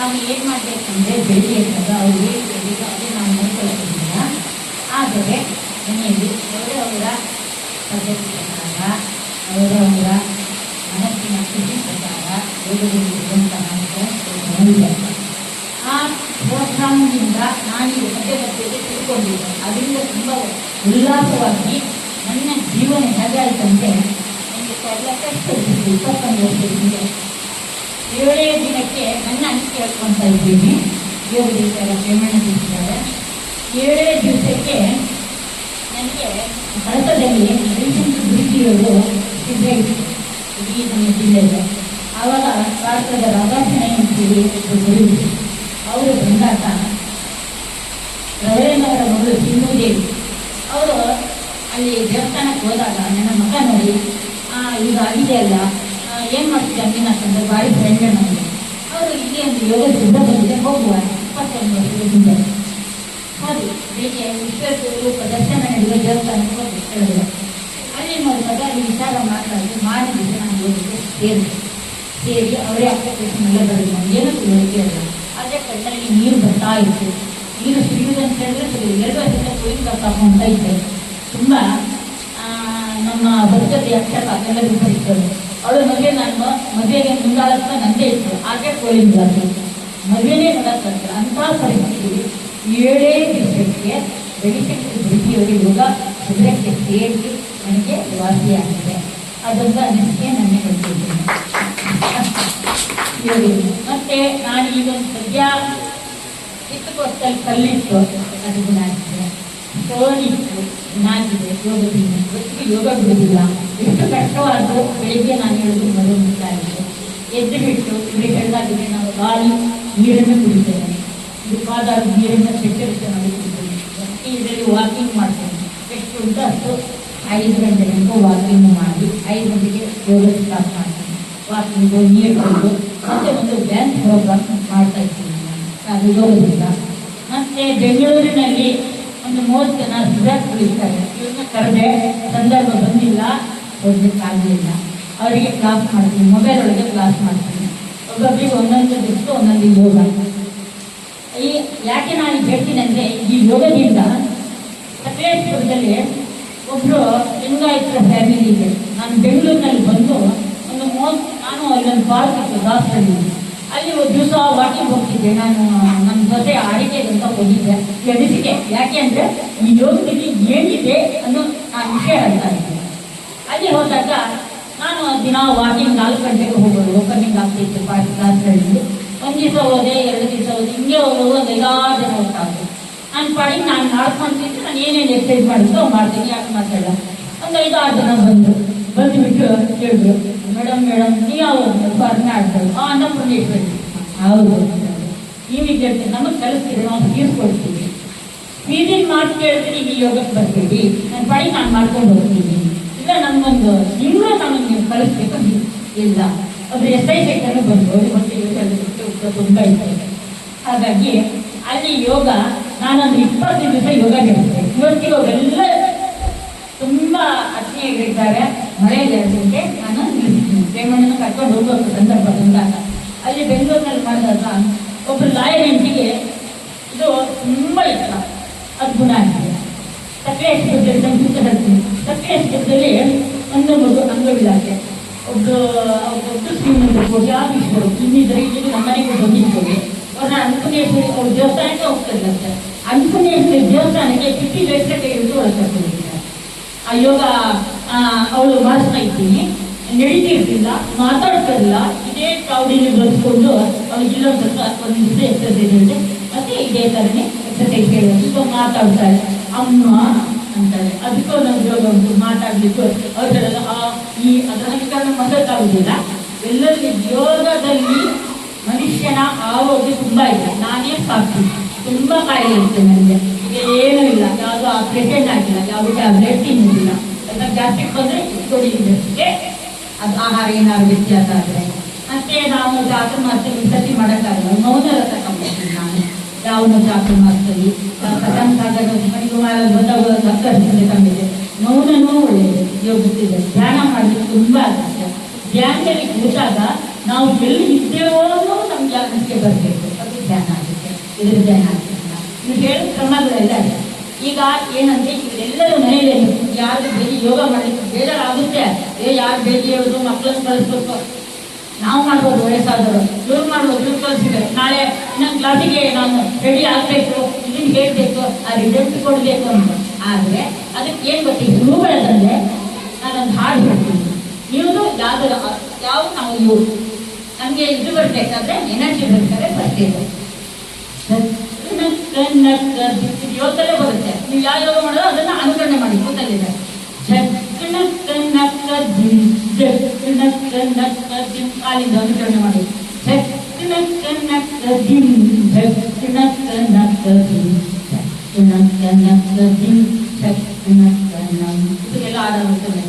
ನಾನು ಏನ್ ಮಾಡ್ಬೇಕಂದ್ರೆ ಬೆಳಿಗ್ಗೆ ಅವ್ರು ಅವ್ರಿಗೆ ಬೆಳಿಗ್ಗೆ ಅದೇ ನಾನು ನೋಡ್ಕೊಳ್ತಿದ್ದೀನ ಆದರೆ, ಮನೆಯಲ್ಲಿ ಅವರವರ ಪದ್ಧತಿ ಪ್ರಕಾರ ಅವರವರ ಮನಸ್ಸಿನ ಸ್ಥಿತಿ ಪ್ರಕಾರ ಇದೆ. ಆ ಪ್ರೋತ್ಸಾಹದಿಂದ ನಾನು ಈ ಮಧ್ಯ ಮಧ್ಯೆಗೆ ತಿಳ್ಕೊಂಡಿದ್ದೆ. ಅದರಿಂದ ತುಂಬ ಉಲ್ಲಾಸವಾಗಿ ನನ್ನ ಜೀವನ ಹೇಗಾಯ್ತಂತೆ ನನಗೆ ಕಷ್ಟ ಇಪ್ಪತ್ತೊಂದು ಏಳೇ ದಿನಕ್ಕೆ ನನ್ನ ಅನಿಸಿಕೆ ಹೇಳ್ಕೊಳ್ತಾ ಇದ್ದೀನಿ. ಯೋಗ ದೇವರ ಪ್ರೇಮಣ್ಣ ತಿಳಿಸಿದ್ದಾರೆ ಏಳೇ ದಿವಸಕ್ಕೆ ನನಗೆ ಕಳಸದಲ್ಲಿ ರವಿಶಂಕರ್ ಗುರುಜಿಯವರು ಇದ್ದೇ ಇದ್ರು. ಇಡೀ ನಮ್ಮ ಜಿಲ್ಲೆಯಲ್ಲಿ. ಆವಾಗ ಭಾರತದ ರಾಧಾಕೃಷ್ಣ ಅಂತೇಳಿ ಗುರುಗಳು ಅವರು ಬಂದಾಗ ರವರೇನವರ ಮಗಳು ಸಿಂಧುದೇವಿ, ಅವರು ಅಲ್ಲಿ ದೇವಸ್ಥಾನಕ್ಕೆ ಹೋದಾಗ ನನ್ನ ಮಗ ನೋಡಿ ಈಗ ಆಗಿದೆ ಅಲ್ಲ ಏನು ಮಾಡ್ತಿದ್ದೆ ಅಂತ ಅಂತಂದ್ರೆ ಭಾರಿ ಫ್ರೆಂಡ್ ನನಗೆ ಅವರು ಇಲ್ಲಿ ಒಂದು ಯೋಗ ಸಿದ್ಧ ಬಂದಿದೆ ಹೋಗುವ ಇಪ್ಪತ್ತೊಂದು ವರ್ಷದ ಹಿಂದೆ ಹೌದು ಬೆಳಿಗ್ಗೆ ವಿಶ್ವೇಶ್ವರರು ಪ್ರದರ್ಶನ ನಡೆಯುವ ದೇವಸ್ಥಾನಕ್ಕೆ ಹೋಗಿ ಹೇಳಿದ್ರು ಅಲ್ಲಿ ನೋಡಿದಾಗ ಅಲ್ಲಿ ವಿಚಾರ ಮಾತಾಡಿ ಮಾಡಿ ನಾನು ಹೋಗಿದ್ದೆ ಸೇರಿ. ಸೇರಿ ಅವರೇ ಅಪ್ಲಿಕೇಶನ್ ಎಲ್ಲ ಬರೆದು ಏನು ತಿಳುವಳಿಕೆ ಇಲ್ಲ ಅದೇ ಕಣ್ಣಲ್ಲಿ ನೀರು ಬರ್ತಾ ಇತ್ತು. ನೀರು ಸಿಗುವುದು ಅಂತ ಹೇಳಿದ್ರೆ ಸರಿ ಎರಡು ವರ್ಷದಿಂದ ಕುಳಿತು ತಗೊಂತ ಇದ್ದೆ. ತುಂಬ ನಮ್ಮ ಭಕ್ತತೆ ಅಕ್ಷರ ಅದೆಲ್ಲ ವಿವರಿಸಿದರು ಅವಳು ಮದುವೆ ನಾನು ಮದುವೆಗೆ ಮುಂದಾಳತ್ತ ನಂದೇ ಇತ್ತು. ಹಾಗೆ ಕೋಲಿಂಗ್ ಮದುವೆನೇ ನೋಡಕ್ಕಂತ ಅಂಥ ಪರಿಸ್ಥಿತಿ ಏಳೇ ದಿವಸಕ್ಕೆ ಬೆಳಿಗ್ಗೆ ಗುರುಜಿಯವರು ಯೋಗ ಶಿಬಿರಕ್ಕೆ ಸೇರಿ ನನಗೆ ವಾಸಿಯಾಗಿದೆ. ಅದೊಂದು ಅನಿಸಿಕೆ ನನಗೆ ಗೊತ್ತಿದ್ದೀನಿ *laughs* ಯೋಗ ಮತ್ತೆ ನಾನು ಈಗ ಒಂದು ಸದ್ಯ ಕೊಟ್ಟಲ್ಲಿ ಕಲ್ಲಿತ್ತು ಅದು ಗುಣ ಆಗಿದೆ ಸ್ಟೋನ್ ಗುಣಾಗಿದೆ ಯೋಗದಿಂದ. ಇವತ್ತಿಗೆ ಯೋಗ ಬಿಡುವುದಿಲ್ಲ ಎಷ್ಟು ಕಷ್ಟವಾದರೂ ಬೆಳಿಗ್ಗೆ ನಾನು ಹೇಳೋದು ಮೊದಲು ಮುಟ್ಟಾಗಿದೆ. ಎದ್ದು ಬಿಟ್ಟು ಇವ್ರಿಗೆ ಹೇಳಿದಾಗಿದೆ ನಾವು ಗಾಳಿ, ನೀರನ್ನು ಕುಡಿತೇವೆ ಪಾದಾದ ನೀರನ್ನು ಶೇಖರಿಸಿ ಮಾಡಿ ಕುಡಿತೇವೆ ಮತ್ತೆ ಇದರಲ್ಲಿ ವಾಕಿಂಗ್ ಮಾಡ್ತೇನೆ. ಎಷ್ಟು ಉಂಟು ಅಷ್ಟು ಐದು ಗಂಟೆ ವಾಕಿಂಗ್ ಮಾಡಿ ಐದು ಗಂಟೆಗೆ ಯೋಗ ಸ್ಟಾರ್ಟ್ ಮಾಡ್ತೀನಿ. ವಾಕಿಂಗು ನೀರು ಕುಡಿದು ಮತ್ತೆ ಒಂದು ಡ್ಯಾನ್ಸ್ ಪ್ರೋಗ್ರಾಮ್ ಮಾಡ್ತಾ ಇರ್ತೀನಿ ನಾನು. ಅದು ಯೋಗದಿಂದ ಮತ್ತೆ ಬೆಂಗಳೂರಿನಲ್ಲಿ ಒಂದು ಮೂವತ್ತು ಜನ ಇರ್ತಾರೆ. ಇವ್ರನ್ನ ಕರೆದೆ ಸಂದರ್ಭ ಬಂದಿಲ್ಲ, ಹೋಗ್ಲಿಕ್ಕಾಗಲಿಲ್ಲ. ಅವರಿಗೆ ಕ್ಲಾಸ್ ಮಾಡ್ತೀನಿ ಮೊಬೈಲ್ ಒಳಗೆ ಕ್ಲಾಸ್ ಮಾಡ್ತೀನಿ. ಒಬ್ಬೊಬ್ಬರಿಗೆ ಒಂದೊಂದು ದಿವಸ ಒಂದೊಂದು ಯೋಗ ಈ ಯಾಕೆ ನಾನು ಹೇಳ್ತೀನಿ ಅಂದರೆ, ಈ ಯೋಗದಿಂದ ಸಕಲೇಶ್ಪುರದಲ್ಲಿ ಒಬ್ಬರು ಲಿಂಗಾಯತರ ಫ್ಯಾಮಿಲಿ ಇದೆ. ನಾನು ಬೆಂಗಳೂರಿನಲ್ಲಿ ಬಂದು ಒಂದು ಮೂವತ್ತು, ನಾನು ಅಲ್ಲೊಂದು ಪಾರ್ಕ್ ಇತ್ತು ದಾಸರಲ್ಲಿ ಅಲ್ಲಿ ಒಂದು ದಿವಸ ವಾಕಿಂಗ್ ಹೋಗ್ತಿದ್ದೆ ನಾನು. ನನ್ನ ಆಡಿಕೆ ಅಂತ ಹೋಗಿದ್ದೆ ಅನಿಸಿಕೆ ಯಾಕೆ ಅಂದರೆ ಈ ಯೋಗದಲ್ಲಿ ಏನಿದೆ ಅನ್ನೋ ನಾನು ವಿಷಯ ಇದ್ದೀನಿ ಅಲ್ಲಿ ಹೋದಾಗ ನಾನು ದಿನ ವಾಕಿಂಗ್ ನಾಲ್ಕು ಗಂಟೆಗೆ ಹೋಗೋದು. ಓಪನಿಂಗ್ ಆಗ್ತಿತ್ತು ಪಾರ್ಕ್ ಕ್ಲಾಸ್ಗಳಲ್ಲಿ ಒಂದು ದಿವಸ ಹೋದೆ, ಎರಡು ದಿವಸ ಹೋದೆ. ಹಿಂಗೆ ಹೋಗೋದು ಒಂದು ಐದಾರು ಜನ ಹೋಗ್ತಾ ನಾನು ಪಾಡಿಗೆ ನಾನು ಮಾಡ್ಕೊಂತಿದ್ದೆ ನಾನು ಏನೇನು ಎಕ್ಸೈಸ್ ಮಾಡಿದ್ದು ಮಾಡ್ತೀನಿ. ಯಾಕೆ ಮಾತಾಡ ಒಂದು ಐದಾರು ಜನ ಬಂದರು. ಬಂದುಬಿಟ್ಟು ಕೇಳಿದ್ರು ಮೇಡಮ್ ಮೇಡಮ್ ನೀವು ಯಾವ ಫಾರ್ಮ್ ಆಡ್ತಾರೆ ಆ ಅನ್ನಪೂರ್ಣೇಶ್ವರಿ ಹೌದು. ನೀವು ವಿದ್ಯಾರ್ಥಿ ನಮಗೆ ಕಲಿಸ್ತೀನಿ ನಾವು ತೀರ್ಕೊಳ್ತೀವಿ ಫೀಸಿನ ಮಾತು ಕೇಳಿದ್ರೆ ನೀವು ಯೋಗಕ್ಕೆ ಬರ್ತೀವಿ. ನನ್ನ ಪಡಿ ನಾನು ಮಾಡ್ಕೊಂಡು ಹೋಗ್ತೀನಿ. ಇಲ್ಲ ನಮಗೊಂದು ಇನ್ನೂ ನಮಗೆ ನೀವು ಕಲಿಸ್ಬೇಕು ಇಲ್ಲ. ಅದು ಎಸ್ ಐ ಸೆಕ್ಟರ್ ಬಂದು ಮತ್ತೆ ಯೋಗ ತುಂಬ ಇದ್ದಾರೆ ಹಾಗಾಗಿ ಅಲ್ಲಿ ಯೋಗ, ನಾನೊಂದು ಇಪ್ಪತ್ತು ದಿವಸ ಯೋಗ ನಡೆಸಿದೆ. ಇವತ್ತಿಗೆ ಅವರೆಲ್ಲ ತುಂಬ ಆತ್ಮೀಯರಿದ್ದಾರೆ ಮಳೆ ಜಾಸ್ತಿಗೆ ನಾನು ನಿಲ್ಲಿಸ್ತೀನಿ. ಪ್ರೇಮಣ್ಣನ ಕರ್ಕೊಂಡು ಹೋಗುವಂಥ ಸಂದರ್ಭ ಬಂದಾಗ. ಅಲ್ಲಿ ಬೆಂಗಳೂರಿನಲ್ಲಿ ಮಾಡಿದಾಗ ಒಬ್ಬರು ಲಾಯರ್ ಎಂಟಿಗೆ ಇದು ತುಂಬ ಇಷ್ಟ. ಅದ್ಭುತ ಆಗಿದೆ. ಸಕ್ಕರೆ ಆಸ್ಪತ್ರೆಯಲ್ಲಿ ಸಂಯುಕ್ತ ಹೇಳ್ತೀನಿ. ಸಕ್ಕರೆ ಆಸ್ಪತ್ರೆಯಲ್ಲಿ ಒಂದೊಂದು ಅಂಗವಿಲಾಸೆ ಒಬ್ಬರು ಒಬ್ಬರು ಶ್ರೀಮಂತ ಹೋಗಿ ಆಗಿಸ್ಬೋದು ಇನ್ನಿದ್ರೆ ಇಲ್ಲಿ ನಮ್ಮ ಮನೆಗೆ ಅವ್ರನ್ನ ಅನ್ಪುನೇಶ್ವರಿ ಅವ್ರ ದೇವಸ್ಥಾನಕ್ಕೆ ಹೋಗ್ತಿರ್ತಾರೆ ಅನ್ಪುನೇಶ್ವರಿ ದೇವಸ್ಥಾನಕ್ಕೆ ಕಿಟ್ಟಿ ವೆಚ್ಚಕ್ಕೆ ಹಿಡಿದು ಒಳಗೆ ಆ ಯೋಗ ಅವಳು ಭಾಷಣ ಇದ್ದೀನಿ. ನಡೀತಿರ್ಲಿಲ್ಲ ಇಲ್ಲ ಇದೇ ಕಾವಡಿಲಿ ಬಳಸ್ಕೊಂಡು ಅವಳಿಗೆ ಇಲ್ಲೊಂದು ಸ್ವಲ್ಪ ಒಂದು ನಿಮಿಷ ಎಕ್ಸರ್ಸೈಸ್ ಹೇಳಿದೆ. ಮತ್ತೆ ಇದೇ ಥರನೇ ಎಕ್ಸರ್ಸೈಸ್ ಹೇಳೋದು. ಸೊ ಮಾತಾಡ್ತಾರೆ. ಅಮ್ಮ ಅಂತಾರೆ. ಅದಕ್ಕೂ ನಾವು ಯೋಗ ಉಂಟು ಮಾತಾಡ್ಲಿಕ್ಕೆ ಅವ್ರ ಆ, ಈ ಅದರ ಕಾರಣ ಮಸಕ್ಕಾಗುದಿಲ್ಲ ಎಲ್ಲರಲ್ಲಿ ಯೋಗದಲ್ಲಿ ಮನುಷ್ಯನ ಆರೋಗ್ಯ ತುಂಬಾ ಇದೆ. ನಾನೇ ಸಾಕು ತುಂಬಾ ಕಾಯಿಲೆ ಇರುತ್ತೆ ನನಗೆ. ಏನೂ ಇಲ್ಲ. ಯಾವುದು ಆಪರೇಷನ್ ಆಗಿಲ್ಲ. ಯಾವುದು ಟ್ಯಾಬ್ಲೆಟ್ ತಿನ್ನುವುದಿಲ್ಲ ಎಲ್ಲ ಜಾಸ್ತಿ ಬಂದರೆ ಇಟ್ಕೊಂಡಿದ್ದಷ್ಟೇ ಅದು ಆಹಾರ ಏನಾದ್ರು ವ್ಯತ್ಯಾಸ ಆದರೆ. ಮತ್ತೆ ನಾವು ಚಾತುರ್ಮಾಸದಲ್ಲಿ ಸತಿ ಮಾಡೋಕ್ಕಾಗಲ್ಲ. ಮೌನರ ತಗೊಂಡ್ಬಿಡ್ತೀನಿ ನಾನು. ಯಾವನು ಚಾತುರ್ಮಾಸದಲ್ಲಿ ಪತಂಗಾಗ ಮಣಿಕುಮಾರ ಬಂದಾಗ ಸಪ್ತರ್ಸಿದ್ರೆ ಕಂಡಿದೆ ಮೌನನೂ ಒಳ್ಳೆಯದು. ಯೋಗಕ್ಕಿದೆ ಧ್ಯಾನ ಮಾಡಲಿಕ್ಕೆ ತುಂಬಾ ಅಗತ್ಯ ಧ್ಯಾನದಲ್ಲಿ ಕೂತಾಗ ನಾವು ಎಲ್ಲಿ ಇದ್ದೇವೋ ನಮ್ಗೆ ಅನಿಸಿಕೆ ಬರಬೇಕು. ಅದು ಧ್ಯಾನ ಆಗುತ್ತೆ. ಇದ್ರ ಧ್ಯಾನ ಆಗುತ್ತೆ. ನೀವು ಹೇಳಿದ ಕ್ರಮಗಳೆಲ್ಲ ಇದೆ. ಈಗ ಏನಂದ್ರೆ ಇವರೆಲ್ಲರೂ ಮನೆಯಲ್ಲಿ ಯಾರು ಬೇರೆ ಯೋಗ ಮಾಡಲಿಕ್ಕೆ ಬೇಜಾರಾಗುತ್ತೆ. ಏ, ಯಾರು ಬೇರೆ ಮಕ್ಕಳನ್ನು ಕಳಿಸ್ಬೇಕು. ನಾವು ಮಾಡ್ಬೋದು ವಯಸ್ಸಾದವರು ಇವ್ರು ಮಾಡ್ಬೋದು, ಇವ್ರು ಕಳಿಸಿದ್ರೆ ನಾಳೆ ಇನ್ನೊಂದು ಕ್ಲಾಸಿಗೆ ನಾನು ರೆಡಿ ಆಗಬೇಕು ಇದನ್ನ ಹೇಳ್ಬೇಕು, ಆ ರಿಸಲ್ಟ್ ಕೊಡಬೇಕು ಅಂತ. ಆದರೆ ಅದಕ್ಕೆ ಏನು ಗೊತ್ತಿಲ್ಲ ರೂಗಳಂದ್ರೆ ನಾನೊಂದು ಹಾಡು ಹೇಳ್ತೀನಿ. ನೀವು ಯಾವ್ದು ಯಾವ ನಾವು ಇವು ನಮಗೆ ಇದು ಬರ್ಬೇಕಾದ್ರೆ ಎನರ್ಜಿ ಬರ್ಬೇಕಾದ್ರೆ ಫಸ್ಟ್ ಇದೆ ಯೋಗದಲ್ಲೇ ಬರುತ್ತೆ ನೀವು ಯಾವ ಯೋಗ ಮಾಡೋದು ಅದನ್ನ ಅನುಕರಣೆ ಮಾಡಿ ಗೊತ್ತಲ್ಲಿದೆ ಕಾಲಿಂದ ಅನುಕರಣೆ ಮಾಡಿ ಇದೆಲ್ಲ ಆಡಾಡುತ್ತದೆ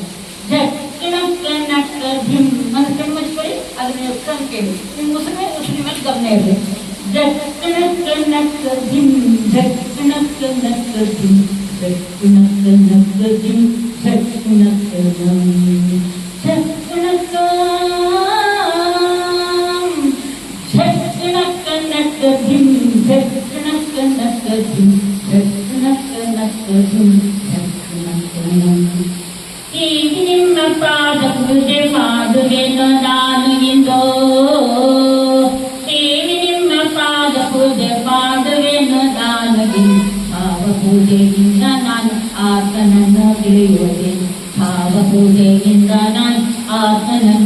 ಮನಸ್ಸು ಕಣ್ಣು ಮುಚ್ಕೊಳ್ಳಿ ಅದನ್ನ ಉತ್ತರ ಕೇಳಿ ನಿಮ್ಮ ಮುಸುಮೆ ಉಸಿರಿ ಮೇಲೆ ಗಮನ ಇರಲಿ ಈಗ ನಿಮ್ಮ ಪಾದ ಪೂಜೆ ಮಾಡುವೆನು ನಾನು ಇಂದು ದೇವಿ ಪೂಜೆಯಿಂದ ನಾನು ಆತನನ್ನು ತಿಳಿಯುವುದೇನು ಭಾವ ಪೂಜೆಯಿಂದ ನಾನು ಆತನನ್ನು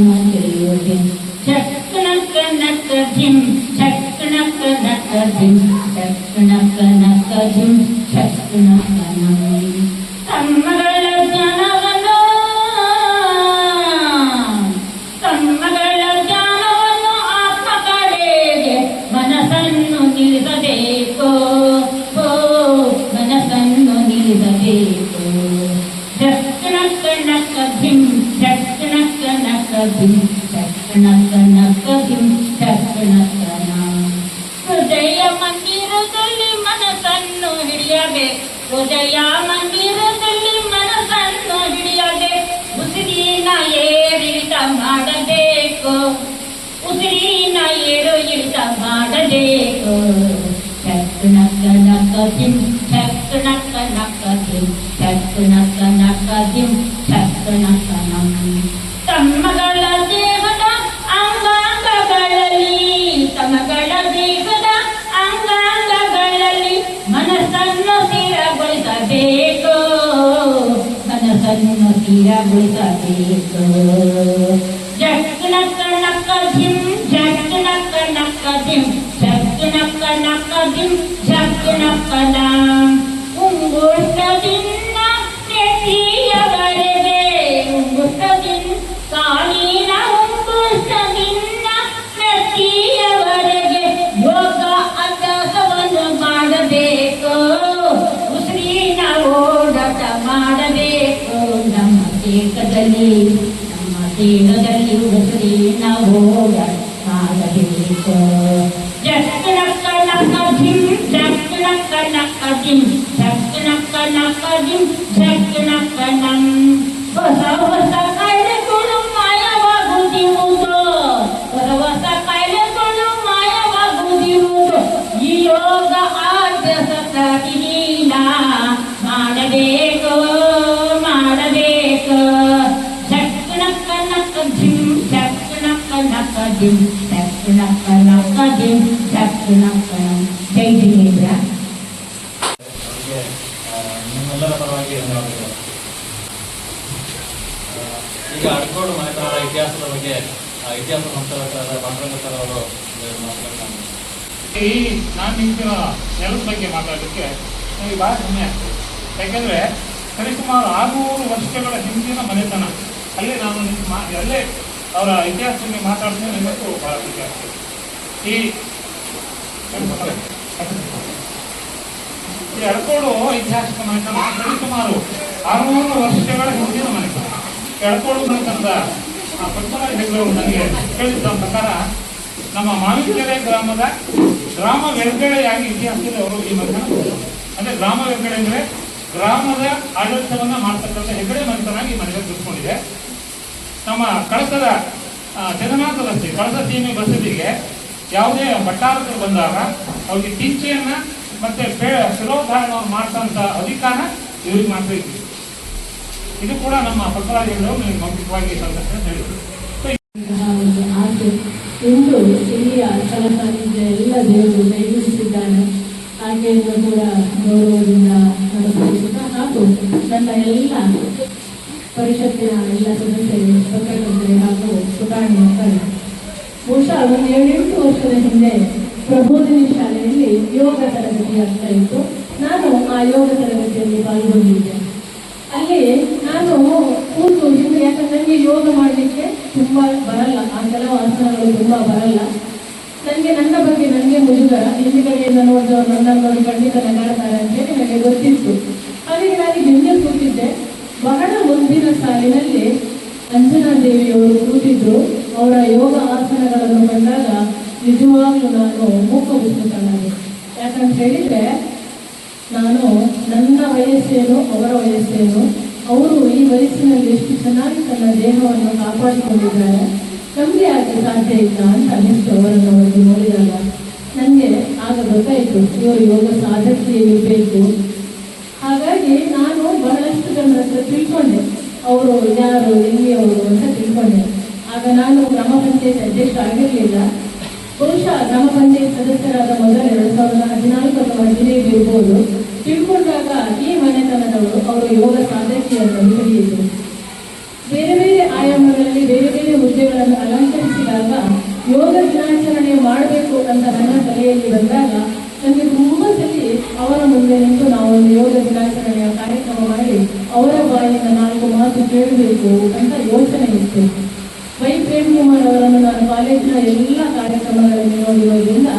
ಮನಸ್ಸನ್ನು ಸ್ಥಿರಗೊಳಿಸಬೇಕು ನಂ. ಜೈ ಜಿನೇಂದ್ರ ನಿಮ್ಮೆಲ್ಲರ ಪರವಾಗಿ ಧನ್ಯವಾದಗಳು. ಆ, ಈಗ ಅಡ್ಕೋಡು ಮನೆತನದ ಇತಿಹಾಸದ ಬಗ್ಗೆ ಇತಿಹಾಸ ಸಂಸ್ಥಾಪಕರಾದ ಪಾಂಡುರಂಗ ಸರ್ ಅವರು ಈ ನಾನು ಇಂದಿನ ನೆಲದ ಬಗ್ಗೆ ಮಾತಾಡಲಿಕ್ಕೆ ನನಗೆ ಭಾಳ ಹೆಮ್ಮೆ ಆಗ್ತದೆ. ಯಾಕೆಂದರೆ ಸರಿಸುಮಾರು ಆರುನೂರು ವರ್ಷಗಳ ಹಿಂದಿನ ಮನೆತನ ಅಲ್ಲಿ ನಾನು ಅಲ್ಲೇ ಅವರ ಇತಿಹಾಸದಲ್ಲಿ ಮಾತಾಡ್ತೀನಿ ನನಗೂ ಭಾಳ ಖುಷಿ ಆಗ್ತದೆ. ಈ ಎಳ್ಕೋಡು ಐತಿಹಾಸಿಕ ಮನೆತನ ಸರಿಸುಮಾರು ಆರುನೂರು ವರ್ಷಗಳ ಹಿಂದಿನ ಮನೆತನ. ಎಳ್ಕೋಡು ಮನೆತನದ ಪದ್ಮನಾಭ ಹೆಗ್ಗಡವರು ನನಗೆ ಹೇಳಿದ್ದ ಪ್ರಕಾರ, ನಮ್ಮ ಮಾವಿನಕೆರೆ ಗ್ರಾಮದ ಗ್ರಾಮ ವೆರ್ಗಡೆಯಾಗಿ ಇತಿಹಾಸದಲ್ಲಿ ಅವರು ಈ ಮನೆತನ. ಅಂದ್ರೆ ಗ್ರಾಮ ವೆಂಕಡೆ ಅಂದ್ರೆ ಗ್ರಾಮದ ಆಡಳಿತವನ್ನ ಮಾಡ್ತಕ್ಕಂಥ ಹೆಗ್ಗಡೆ ಮನೆತನಾಗಿ ಈ ಮನೆಗೆ ತಿಳ್ಕೊಂಡಿದೆ ನಮ್ಮ ಕಳಸದ ಜಗನ್ನಾಥ ರಸ್ತೆ, ಕಳಸ ಸೀಮೆ ಬಸದಿಗೆ ಯಾವುದೇ ಭಟ್ಟಾರಕರು ಬಂದಾಗ ಅವ್ರಿಗೆ ಟಿಂಚೆಯನ್ನ ಮತ್ತೆ ಶಿರೋಧಾರಣವನ್ನು ಮಾಡ್ತಂತ ಅಧಿಕಾರ ಇವ್ರಿಗೆ ಮಾತ್ರ ಇದೆ. ಇದು ಕೂಡ ನಮ್ಮ ಬಸವರಾಜರು ಮೌಖಿಕವಾಗಿ ಸಂದರ್ಶನ ಹೇಳಿದರು ಇಂದು ಇಲ್ಲಿಯ ಸಾನ್ನಿಧ್ಯ ಎಲ್ಲ ದೇವರು ಕೈಗೂಡಿಸಿದ್ದಾನೆ ಆಕೆಯನ್ನು ಕೂಡ ಗೌರವದಿಂದ ನಡೆಸುತ್ತಾ ಹಾಗೂ ನನ್ನ ಎಲ್ಲ ಪರಿಷತ್ತಿನ ಎಲ್ಲ ಸದಸ್ಯರು ಪತ್ರಕರ್ತರು ಹಾಗೂ ಮಕ್ಕಳು ಬಹುಶಃ ಒಂದು ಏಳೆಂಟು ವರ್ಷದ ಹಿಂದೆ ಪ್ರಬೋಧಿನಿ ಶಾಲೆಯಲ್ಲಿ ಯೋಗ ತರಗತಿ ಆಗ್ತಾ ಇತ್ತು. ನಾನು ಆ ಯೋಗ ತರಗತಿಯಲ್ಲಿ ಪಾಲ್ಗೊಂಡಿದ್ದೆ. ಅಲ್ಲಿ ನಾನು ಕೂತು ಹಿಂದೆ ಯಾಕಂದ್ರೆ ನನಗೆ ಯೋಗ ಮಾಡಲಿಕ್ಕೆ ತುಂಬ ಬರಲ್ಲ. ಆ ಕೆಲವು ಆಸನಗಳು ತುಂಬ ಬರಲ್ಲ. ನನಗೆ ನನ್ನ ಬಗ್ಗೆ ನನಗೆ ಮುಜುಗರ. ಹಿಂದಿಗಡೆಯಿಂದ ನೋಡಿದವರು ನನ್ನನ್ನು ನೋಡಿ ಖಂಡಿತ ನಗಾಡ್ತಾರೆ ಅಂತ ಹೇಳಿ ನನಗೆ ಗೊತ್ತಿತ್ತು. ಅದಕ್ಕೆ ನಾನು ಹಿಂದೆ ಕೂತಿದ್ದೆ. ಬಹಳ ಮುಂದಿನ ಸಾಲಿನಲ್ಲಿ ಅಂಜನಾ ದೇವಿಯವರು ಕೂತಿದ್ರು. ಅವರ ಯೋಗ ಆಸನಗಳನ್ನು ಕಂಡಾಗ ನಿಜವಾಗ್ಲೂ ನಾನು ಮೂಕಬಿಸ್ತನಾದೆ ಯಾಕಂತ ಹೇಳಿದ್ರೆ, ನಾನು ನನ್ನ ವಯಸ್ಸೇನು, ಅವರ ವಯಸ್ಸೇನು, ಅವರು ಈ ವಯಸ್ಸಿನಲ್ಲಿ ಎಷ್ಟು ಚೆನ್ನಾಗಿ ತನ್ನ ದೇಹವನ್ನು ಕಾಪಾಡಿಕೊಂಡಿದ್ದಾರೆ, ನಮಗೆ ಯಾಕೆ ಸಾಧ್ಯ ಇಲ್ಲ ಅಂತ ಅನ್ನಿಸ್ತು ಅವರನ್ನು ಅವರಿಗೆ ನೋಡಿದಾಗ. ನನಗೆ ಆಗ ಗೊತ್ತಾಯಿತು, ಇವರು ಯೋಗ ಸಾಧಕಿಯಲ್ಲಿ ಬೇಕು. ಹಾಗಾಗಿ ನಾನು ಬಹಳಷ್ಟು ಜನರ ಹತ್ರ ತಿಳ್ಕೊಂಡೆ. ಅವರು ಯಾರು ಎಲ್ಲಿಯವರು ಅಂತ ತಿಳ್ಕೊಂಡೆ. ಆಗ ನಾನು ಗ್ರಾಮ ಪಂಚಾಯತ್ ಅಧ್ಯಕ್ಷ ಆಗಿರಲಿಲ್ಲ. ಬಹುಶಃ ಗ್ರಾಮ ಪಂಚಾಯತ್ ಸದಸ್ಯರಾದ ಮೊದಲು ಎರಡು ಸಾವಿರದ ಹದಿನಾಲ್ಕು ಅಥವಾ ಹದಿನೈದು ಇರ್ಬೋದು. ತಿಳ್ಕೊಂಡಾಗ ಈ ಮನೆತನದವರು ಅವರು ಯೋಗ ಸಾಧಕಿಯನ್ನು ಹಿಡಿಯಿತು ಬೇರೆ ಬೇರೆ ಆಯಾಮಗಳಲ್ಲಿ ಬೇರೆ ಬೇರೆ ಹುದ್ದೆಗಳನ್ನು ಅಲಂಕರಿಸಿದಾಗ ಯೋಗ ದಿನಾಚರಣೆ ಮಾಡಬೇಕು ಅಂತ ನನ್ನ ತಲೆಯಲ್ಲಿ ಬಂದಾಗ ನನಗೆ ತುಂಬಾ ಸತಿ ಅವರ ಮುಂದೆ ನಿಂತು ನಾವು ಒಂದು ಯೋಗ ದಿನಾಚರಣೆಯ ಕಾರ್ಯಕ್ರಮ ಮಾಡಿ ಅವರ ಬಾಯಿಂದ ನಾಲ್ಕು ಮಾತು ಕೇಳಬೇಕು ಅಂತ ಯೋಚನೆ ಇತ್ತು. ವೈ ಪ್ರೇಮ್ ಕುಮಾರ್ ಅವರನ್ನು ನಾನು ಕಾಲೇಜಿನ ಎಲ್ಲ ಕಾರ್ಯಕ್ರಮಗಳಲ್ಲಿ ನೋಡಿರೋದ್ರಿಂದ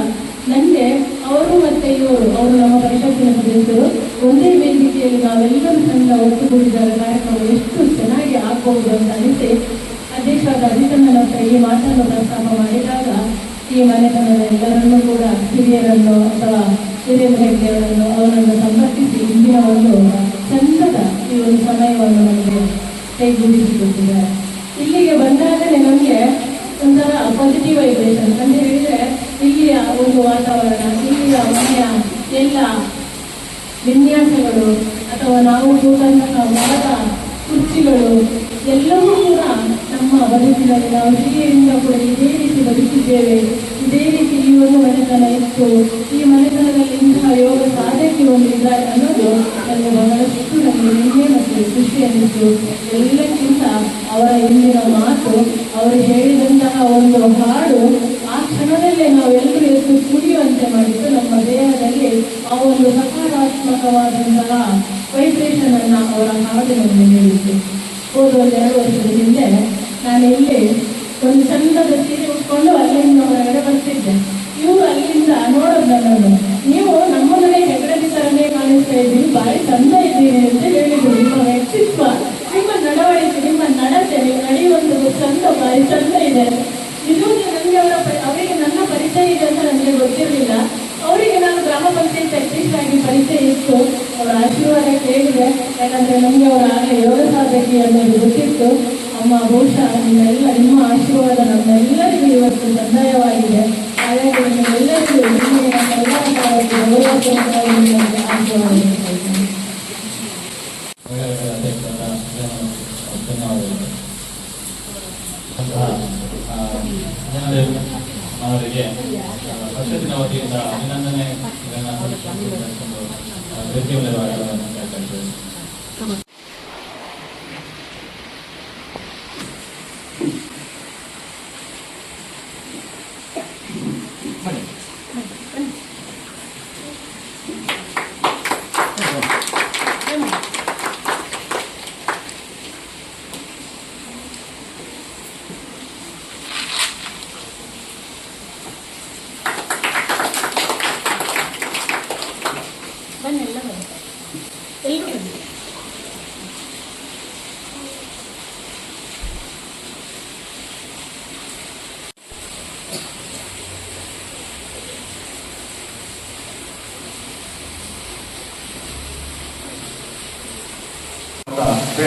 ನನಗೆ ಅವರು ಮತ್ತು ಇವರು, ಅವರು ನಮ್ಮ ಪರಿಷತ್ತಿನ ಸದಸ್ಯರು ಒಂದೇ ವೇದಿಕೆಯಲ್ಲಿ ನಾವೆಲ್ಲರೂ ತಂಡ ಒಟ್ಟುಗೂಡಿದಾಗ ಕಾರ್ಯಕ್ರಮ ಎಷ್ಟು ಚೆನ್ನಾಗಿ ಆಗ್ಬಹುದು ಅಂತ ಅನಿಸಿ ಅಧ್ಯಕ್ಷರಾದ ಅಜಿತಣ್ಣನ ಹತ್ರ ಈ ಮಾತನ್ನು ಪ್ರಸ್ತಾಪ ಮಾಡಿದಾಗ ಈ ಮನೆತನದ ಎಲ್ಲರನ್ನೂ ಕೂಡ ಹಿರಿಯರನ್ನು ಅಥವಾ ಹಿರಿಯ ಹೆಗ್ಗೆಯವರನ್ನು ಅವರನ್ನು ಸಂಪರ್ಕಿಸಿ ಇಂದಿನ ಒಂದು ಚಂದದ ಈ ಒಂದು ಸಮಯವನ್ನು ನಮಗೆ ಕೈಗೂಡಿಸಿಕೊಟ್ಟಿದ್ದಾರೆ. ಪಾಸಿಟಿವ್ ವೈಬ್ರೇಷನ್ ಅಂತ ಹೇಳಿದ್ರೆ ಇಲ್ಲಿಯ ಒಂದು ವಾತಾವರಣ ಇಲ್ಲಿಯ ಮನೆಯ ಎಲ್ಲ ವಿನ್ಯಾಸಗಳು ಅಥವಾ ನಾವು ಕೂತಂತಹ ಮರದ ಕುರ್ಚಿಗಳು ಎಲ್ಲವೂ ಕೂಡ ನಮ್ಮ ಬದುಕಿನಲ್ಲಿ ನಾವು ಹಿರಿಯರಿಂದ ಕೂಡ ಇದೇ ರೀತಿ ಬದುಕಿದ್ದೇವೆ. ಇದೇ ರೀತಿ ಈ ಒಂದು ಮನೆತನ ಇತ್ತು. ಈ ಮನೆತನದಲ್ಲಿ ಇಂತಹ ಯೋಗ ಸಾಧಕಿ ಒಂದು ಇದ್ದಾರೆ ಅನ್ನೋದು ನನಗೆ ಬಹಳಷ್ಟು ನಮಗೆ ಹೆಮ್ಮೆ ಮತ್ತು ಖುಷಿ ಅನ್ನಿಸ್ತು ಎಲ್ಲಕ್ಕಿಂತ ಅವರ ಇಂದಿನ ಮಾತು, ಅವರು ಹೇಳಿದಂತಹ ಒಂದು ಹಾಡು, ಆ ಕ್ಷಣದಲ್ಲೇ ನಾವೆಲ್ಲರೂ ಎದ್ದು ಕುಡಿಯುವಂತೆ ಮಾಡಿದ್ದು ನಮ್ಮ ದೇಹದಲ್ಲಿ ಆ ಒಂದು ಸಕಾರಾತ್ಮಕವಾದಂತಹ ವೈಬ್ರೇಷನ್ ಅನ್ನ ಅವರ ಹಾಡಿನಲ್ಲಿ ನೀಡಿತ್ತು ಹೋದ ಒಂದು ಎರಡು ವರ್ಷದ ಹಿಂದೆ ನಾನು ಇಲ್ಲಿ ಒಂದು ಚಂದದ ಸೀರೆ ಉಟ್ಕೊಂಡು ಅಲ್ಲಿಂದ ಹೊರಗಡೆ ಬರ್ತಿದ್ದೆ. ಇವರು ಅಲ್ಲಿಂದ ನೋಡೋದು ನೀವು ನಮ್ಮ ಮನೆ ಹೆಗಡದಿ ತರನೇ ಕಾಣಿಸ್ತಾ ಇದ್ದೀರಿ, ಬಾರಿ ಚಂದ ಇದ್ದೀರಿ ಅಂತ ಹೇಳಿದ್ರು. ನಿಮ್ಮ ವ್ಯಕ್ತಿತ್ವ. ನಡವಳಿಕೆ ನಿಮ್ಮ ನಡತೆ ನಡೆಯುವಂಥದ್ದು ಚಂದ ಬಾರಿ ಚಂದ ಇದೆ. ಇದು ನನಗೆ ಅವರ ಅವರಿಗೆ ನನ್ನ ಪರಿಚಯ ಇದೆ ಅಂತ ನನಗೆ ಗೊತ್ತಿರಲಿಲ್ಲ. ಅವರಿಗೆ ನಾನು ಗ್ರಾಮ ಪಂಚಾಯತ್ ಅಧ್ಯಕ್ಷರಾಗಿ ಪರಿಚಯ ಇತ್ತು. ಅವರ ಆಶೀರ್ವಾದ ಕೇಳಿದೆ. ಯಾಕಂದ್ರೆ ನಮಗೆ ಅವರ ಆಗಲೇ ಯೋಗ ಸಾಧಕಿ ಅನ್ನೋದು ಗೊತ್ತಿತ್ತು. ಅಮ್ಮ ಬಹುಶಃ ನಿಮ್ಮೆಲ್ಲ ನಿಮ್ಮ ಆಶೀರ್ವಾದ ನಮ್ಮೆಲ್ಲರಿಗೂ ಇವತ್ತು ಸಂದಾಯವಾಗಿದೆ ಹಾಗಾಗಿ ನಿಮ್ಮೆಲ್ಲರಿಗೂ ಆಶೀರ್ವಾದ ಮಾಡ್ತಾ ಇದ್ದೇನೆ. ಒಳ್ಳೆಯ ಅಧ್ಯಕ್ಷರಾದ ಧನ್ಯವಾದಗಳು ಜನದೇವ್ ಅವರಿಗೆ ಪರಿಷತ್ತಿನ ವತಿಯಿಂದ ಅಭಿನಂದನೆ ಇದನ್ನು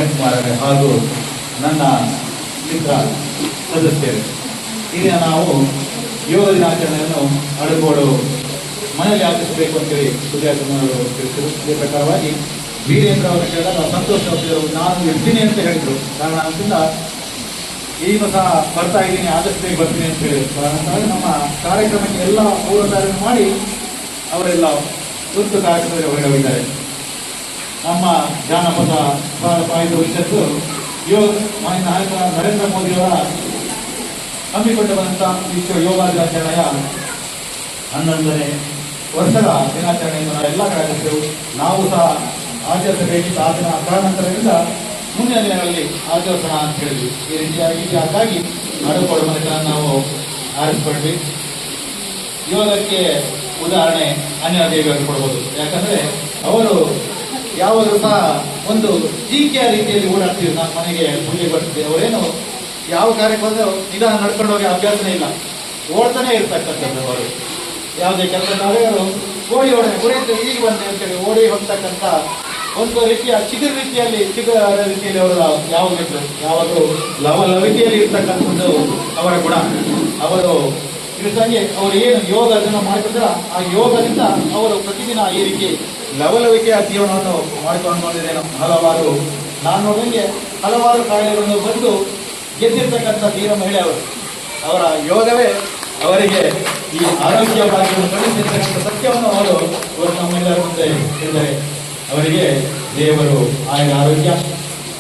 ಪ್ರೇಮ್ ಕುಮಾರ್ ಹಾಗೂ ನನ್ನ ಮಿತ್ರ ಸದಸ್ಯರು. ಈಗ ನಾವು ಯೋಗ ದಿನಾಚರಣೆಯನ್ನು ಅಡುಗೋಡು ಮನೆಯಲ್ಲಿ ಆಚರಿಸಬೇಕು ಅಂತೇಳಿ ಸುಧಾಕರ್ ತಿಳಿಸಿದರು. ಇದೇ ಪ್ರಕಾರವಾಗಿ ವೀರೇಂದ್ರ ಅವರು ಕೇಳಿದಾಗ ಸಂತೋಷ ಅವರು ನಾನು ಇರ್ತೀನಿ ಅಂತ ಹೇಳಿದರು. ಕಾರಣ ಅಂತಿಂದ ಈಗ ಸಹ ಬರ್ತಾ ಇದ್ದೀನಿ, ಆದಷ್ಟು ಬೇಗ ಬರ್ತೀನಿ ಅಂತ ಹೇಳಿದ್ರು. ಕಾರಣ ನಮ್ಮ ಕಾರ್ಯಕ್ರಮಕ್ಕೆ ಎಲ್ಲ ಪೂರ್ವ ಮಾಡಿ ಅವರೆಲ್ಲ ತುರ್ತು ಕಾರ್ಯಕ್ರಮದಲ್ಲಿ ಹೊರಗೆ ನಮ್ಮ ಜಾನಪದ ಪರಿಷತ್ತು ಯೋಗ ಮಾನ್ಯ ನಾಯಕ ನರೇಂದ್ರ ಮೋದಿಯವರ ಹಮ್ಮಿಕೊಂಡು ಬಂದಂತ ವಿಶ್ವ ಯೋಗ ಹನ್ನೊಂದನೇ ವರ್ಷದ ದಿನಾಚರಣೆಯನ್ನು ಎಲ್ಲ ಕಡೆ ನಾವು ಸಹ ಆಚರಿಸಬೇಕಿದ್ದ ಆ ದಿನ ಕಾರಣಾಂತರದಿಂದ ಮುಂದಿನ ದಿನಗಳಲ್ಲಿ ಆಚರಿಸೋಣ ಅಂತ ಹೇಳಿದ್ವಿ. ಈ ರೀತಿಯಾಗಿ ಅದಕ್ಕಾಗಿ ನಡುಕೊಡ ಮನೆತನ ನಾವು ಆರಿಸ್ಕೊಂಡ್ವಿ. ಯೋಗಕ್ಕೆ ಉದಾಹರಣೆ ಅನ್ಯ ದೇವಿಯವರು ಕೊಡ್ಬೋದು. ಯಾಕಂದ್ರೆ ಅವರು ಯಾವಾಗಲೂ ಸಹ ಒಂದು ಟೀಕೆಯ ರೀತಿಯಲ್ಲಿ ಓಡಾಡ್ತೀವಿ. ನಾನು ಮನೆಗೆ ಪೂಜೆ ಬರ್ತಿದ್ದೆ ಅವರೇನು ಯಾವ ಕಾರ್ಯಕ್ಕೆ ಬಂದರೂ ನಿಧಾನ ನಡ್ಕೊಂಡು ಹೋಗಿ ಅಭ್ಯಾಸನೇ ಇಲ್ಲ. ಓಡ್ತಾನೆ ಇರ್ತಕ್ಕಂಥದ್ದು ಅವರು. ಯಾವುದೇ ಕೆಲಸ ಅವರು ಓಡಿ ಓಡನೆ ಓಡಿ ಈಗ ಬಂದೆ ಅಂತೇಳಿ ಓಡಿ ಹೋಗ್ತಕ್ಕಂಥ ಒಂದು ರೀತಿಯ ಚಿಗುರು ರೀತಿಯಲ್ಲಿ ಚಿಗುರ ರೀತಿಯಲ್ಲಿ ಅವರು ಯಾವಾಗಲಿದ್ರು ಯಾವಾಗಲೂ ಲವಲವಿಕೆಯಲ್ಲಿ ಇರ್ತಕ್ಕಂಥದ್ದು ಅವರ ಗುಣ. ಅವರು ಇದಕ್ಕಾಗಿ ಅವರು ಏನು ಯೋಗ ಅದನ್ನು ಮಾಡ್ತಿದ್ರ ಆ ಯೋಗದಿಂದ ಅವರು ಪ್ರತಿದಿನ ಈ ರೀತಿ ಲವಲವಿಕೆಯ ಜೀವನವನ್ನು ಮಾಡಿಕೊಂಡು ಬಂದಿದ್ದೇನೆ ಹಲವಾರು ನಾನು ನೋಡಿದಂಗೆ ಹಲವಾರು ಕಾಯಿಲೆಗಳನ್ನು ಬಂದು ಗೆದ್ದಿರ್ತಕ್ಕಂಥ ಧೀರ ಮಹಿಳೆ ಅವರು. ಅವರ ಯೋಗವೇ ಅವರಿಗೆ ಈ ಆರೋಗ್ಯ ಭಾಗ್ಯವನ್ನು ಕಳಿಸಿರ್ತಕ್ಕಂಥ ಸತ್ಯವನ್ನು ಅವರು ಅವರು ನಮ್ಮೆಲ್ಲರ ಮುಂದೆ ಇದ್ದಾರೆ ಅವರಿಗೆ ದೇವರು ಆಯ್ದ ಆರೋಗ್ಯ,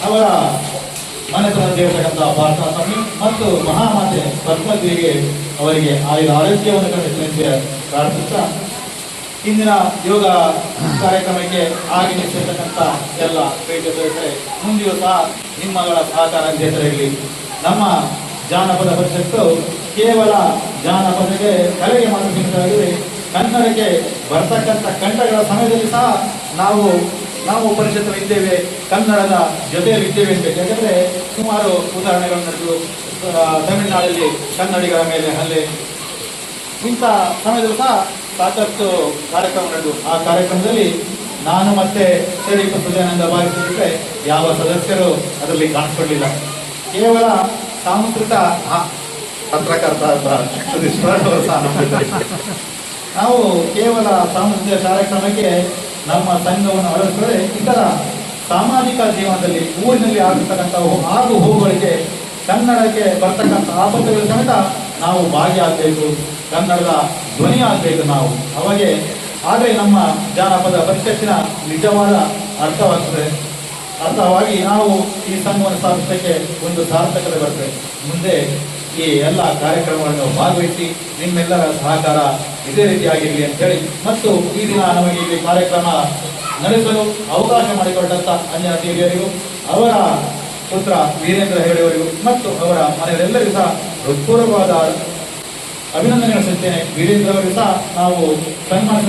ಅವರ ಮನಸ್ಸನ್ನು ದೇವತಕ್ಕಂಥ ಸ್ವಾಮಿ ಮತ್ತು ಮಹಾಮಾತೆ ಪದ್ಮದೇವಿಗೆ ಅವರಿಗೆ ಆಯ್ದ ಆರೋಗ್ಯವನ್ನು ಕಳಿಸಿದಂತೆ ಪ್ರಾರ್ಥಿಸ್ತಾ ಇಂದಿನ ಯೋಗ ಕಾರ್ಯಕ್ರಮಕ್ಕೆ ಆಗಮಿಸಿರ್ತಕ್ಕಂಥ ಎಲ್ಲ ಪ್ರೇಕ್ಷಕರೇ ಸದಸ್ಯರೇ ಮುಂದೆಯೂ ಸಹ ನಿಮ್ಮಗಳ ಸಹಕಾರ ಕ್ಷೇತ್ರದಲ್ಲಿ ನಮ್ಮ ಜಾನಪದ ಪರಿಷತ್ತು ಕೇವಲ ಜಾನಪದಕ್ಕೆ ಕಲೆಗೆ ಮಾತ್ರ ಸೀಮಿತವಾಗಿದೆ ಕನ್ನಡಕ್ಕೆ ಬರ್ತಕ್ಕಂಥ ಕಂಠಗಳ ಸಮಯದಲ್ಲಿ ಸಹ ನಾವು ನಾವು ಪರಿಷತ್ತು ಇದ್ದೇವೆ ಕನ್ನಡದ ಜೊತೆಯಲ್ಲಿ ಇದ್ದೇವೆ ಅಂತ ಯಾಕಂದ್ರೆ ಸುಮಾರು ಉದಾಹರಣೆಗಳು ನಡೆದು ತಮಿಳುನಾಡಲ್ಲಿ ಕನ್ನಡಿಗರ ಮೇಲೆ ಹಲ್ಲೆ. ಇಂಥ ಸಮಯದಲ್ಲೂ ಸಹ ಸಾಕಷ್ಟು ಕಾರ್ಯಕ್ರಮ ನಡೆದು, ಆ ಕಾರ್ಯಕ್ರಮದಲ್ಲಿ ನಾನು ಮತ್ತೆ ಶ್ರೀಯುತ ಸುಜಾನಂದ ಭಾಗಿಸಿದ್ರೆ ಯಾವ ಸದಸ್ಯರು ಅದರಲ್ಲಿ ಕಾಣಿಸ್ಕೊಳ್ಳಿಲ್ಲ ಕೇವಲ ಸಾಂಸ್ಕೃತ ಪತ್ರಕರ್ತ. ನಾವು ಕೇವಲ ಸಾಂಸ್ಕೃತಿಕ ಕಾರ್ಯಕ್ರಮಕ್ಕೆ ನಮ್ಮ ಸಂಘವನ್ನು ಅಳವಡಿಸಿದರೆ ಇತರ ಸಾಮಾಜಿಕ ಜೀವನದಲ್ಲಿ, ಊರಿನಲ್ಲಿ ಆಗಿರ್ತಕ್ಕಂಥ ಆಗು ಹೋಗುಗಳಿಗೆ ಕನ್ನಡಕ್ಕೆ ಬರ್ತಕ್ಕಂಥ ಆಪತ್ತುಗಳ ಸಮೇತ ನಾವು ಭಾಗಿಯಾಗಬೇಕು ಕನ್ನಡದ ಧ್ವನಿ ಆಗಬೇಕು ನಾವು. ಅವಾಗೆ ಆದರೆ ನಮ್ಮ ಜಾನಪದ ಪರಿಷತ್ತಿನ ನಿಜವಾದ ಅರ್ಥವಾಗ್ತದೆ. ಅರ್ಥವಾಗಿ ನಾವು ಈ ಸಂಘವನ್ನು ಸ್ಥಾಪಿಸಲಿಕ್ಕೆ ಒಂದು ಸಾರ್ಥಕತೆ ಬರ್ತದೆ. ಮುಂದೆ ಈ ಎಲ್ಲ ಕಾರ್ಯಕ್ರಮಗಳನ್ನು ಭಾಗವಹಿಸಿ ನಿಮ್ಮೆಲ್ಲರ ಸಹಕಾರ ಇದೇ ರೀತಿಯಾಗಿರಲಿ ಅಂತ ಹೇಳಿ ಮತ್ತು ಈ ದಿನ ನಮಗೆ ಇಲ್ಲಿ ಕಾರ್ಯಕ್ರಮ ನಡೆಸಲು ಅವಕಾಶ ಮಾಡಿಕೊಟ್ಟಂತ ಅನ್ಯ ದೇವಿಯರಿಗೂ ಅವರ ಪುತ್ರ ವೀರೇಂದ್ರ ಹೆಗಡೆಯವರಿಗೂ, ಮತ್ತು ಅವರ ಮನೆಯವರೆಲ್ಲರಿಗೂ ಸಹ ಹೃತ್ಪೂರ್ವವಾದ ಅಭಿನಂದನೆಗಳು ಸಲ್ಲಿಸ್ತೇನೆ ವೀರೇಂದ್ರ ಅವರಿಗೆ ಸಹ ನಾವು ಸನ್ಮಾನಿಸ